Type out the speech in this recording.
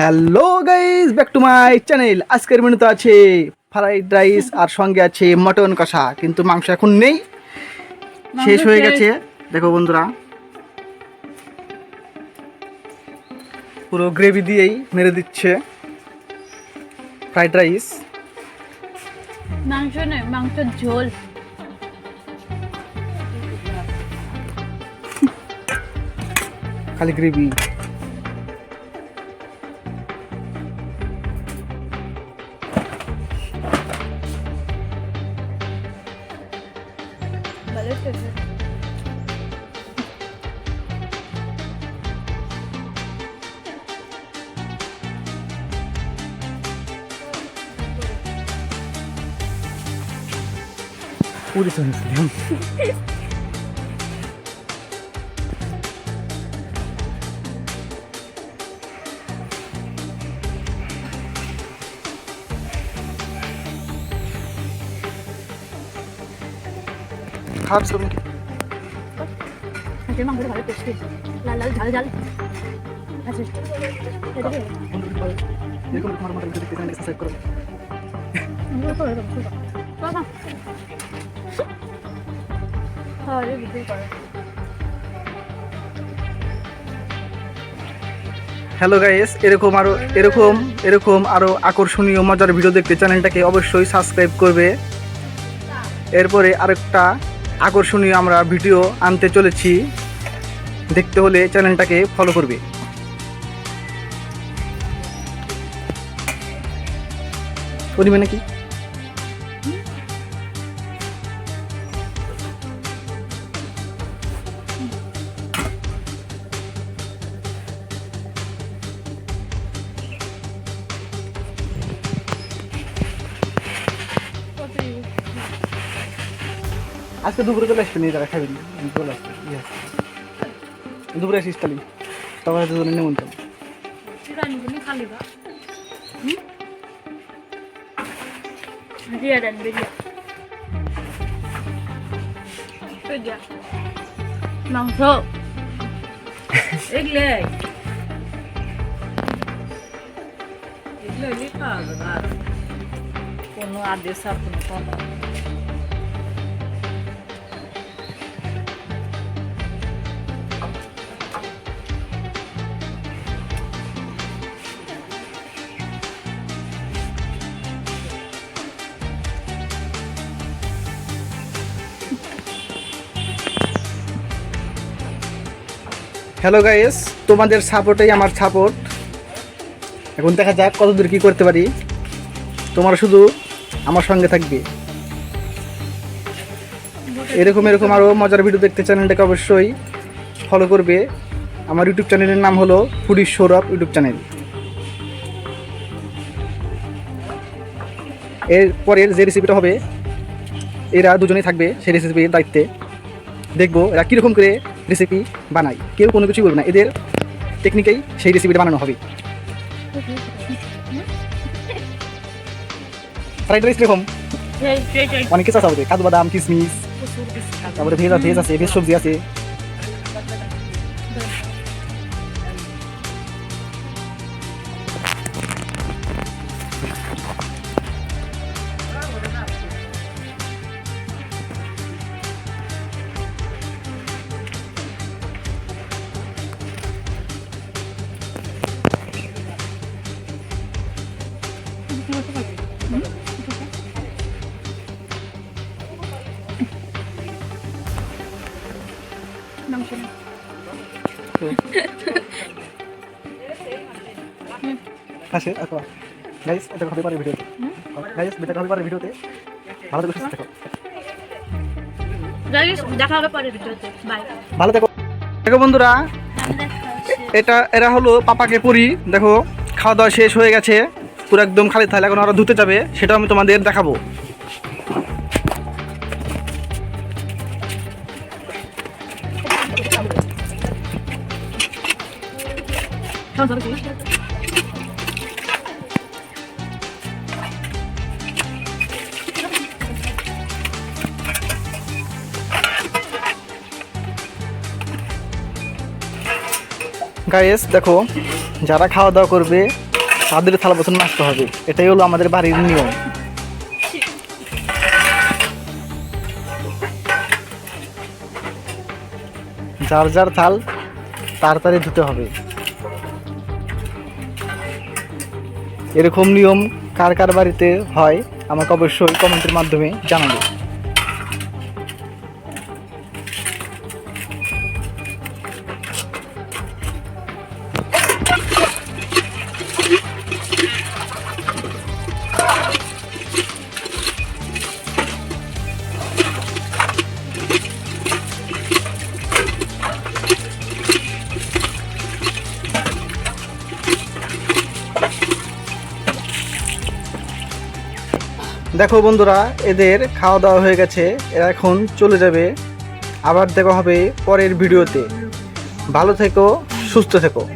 Hello guys back to my channel. আজকের মেনুতে আছে ফ্রাইড রাইস আর সঙ্গে আছে মটন কষা কিন্তু মাংস এখন নেই। শেষ হয়ে গেছে। দেখো বন্ধুরা পুরো গ্রেভি দিয়েই মেরে দিচ্ছে ফ্রাইড রাইস। মাংস নয় মাংসের ঝোল। খালি গ্রেভি। 오래 전에 불량. ছিল নাকি? হাঁসের মাংসটা ভালো টেস্টি লাল লাল ঝাল ঝাল আচ্ছা কি? এরকম তোমার মতো দেখতে চাইলে সাবস্ক্রাইব করো এগুলো তো এরকম, এরকম। বাবা। হ্যাঁ, এই বুঝতেই হ্যালো গাইস এরকম আরও এরকম এরকম আরও আকর্ষণীয় মজার ভিডিও দেখতে চ্যানেলটাকে অবশ্যই সাবস্ক্রাইব করবে এরপরে আরেকটা আকর্ষণীয় আমরা ভিডিও আনতে চলেছি। দেখতে হলে চ্যানেলটাকে ফলো করবে। করিবে নাকি আজকে দুপুরে চলে আসবেন এই জায়গায় খাবেন আমি চলে আসবেন ইয়ে আসবে। দুপুরে আসিস তাহলে সবাই দুজনে নেমন্তন্ন রানীগুলি খালি বা দিয়ে দেন বেরিয়ে ওই দিয়া। মাংস এগুলো এগুলো লেখা হবে না কোনো আদেশ আর কোনো কথা হ্যালো গাইস তোমাদের সাপোর্টেই আমার সাপোর্ট এখন দেখা যাক কতদূর কী করতে পারি। তোমরা শুধু আমার সঙ্গে থাকবে। এরকম এরকম আরও মজার ভিডিও দেখতে চ্যানেলটাকে অবশ্যই ফলো করবে। আমার ইউটিউব চ্যানেলের নাম হলো ফুডি সৌরভ ইউটিউব চ্যানেল এর পরের যে রেসিপিটা হবে, এরা দুজনেই থাকবে সেই রেসিপির দায়িত্বে। দেখব এরা কীরকম করে রেসিপি বানাই। কেউ কোনো কিছু বলবে না। এদের টেকনিকেই সেই রেসিপিটা বানানো হবে। ফ্রাইড রাইস এরকম। অনেক কিছু আছে কাজু বাদাম কিশমিশ তারপরে ভেজ ভেজ আছে ভেজ সবজি আছে। আসে আচ্ছা গাইস এটা হবে পরের ভিডিওতে গাইস এটা হবে পরের ভিডিওতে ভালো থেকে সুস্থ থেকো। Guys, দেখা হবে পরের ভিডিওতে বাই ভালো থেকো। দেখো বন্ধুরা এটা এরা হলো পাপাকে পরি। দেখো খাওয়া দাওয়া শেষ হয়ে গেছে। পুরো একদম খালি থালে এখন ওরা ধুতে যাবে। সেটা আমি তোমাদের দেখাবো। গাইস দেখো, যারা খাওয়া দাওয়া করবে, তাদের থালা বাসন মাজতে হবে। এটাই হলো আমাদের বাড়ির নিয়ম। যার যার থাল, তাড়াতাড়ি ধুতে হবে। এরকম নিয়ম কার কার বাড়িতে হয় আমাকে অবশ্যই কমেন্টের মাধ্যমে জানাবে। দেখো বন্ধুরা, এদের খাওয়া দাওয়া হয়ে গেছে। এরা এখন চলে যাবে। আবার দেখা হবে পরের ভিডিওতে। ভালো থেকো, সুস্থ থেকো।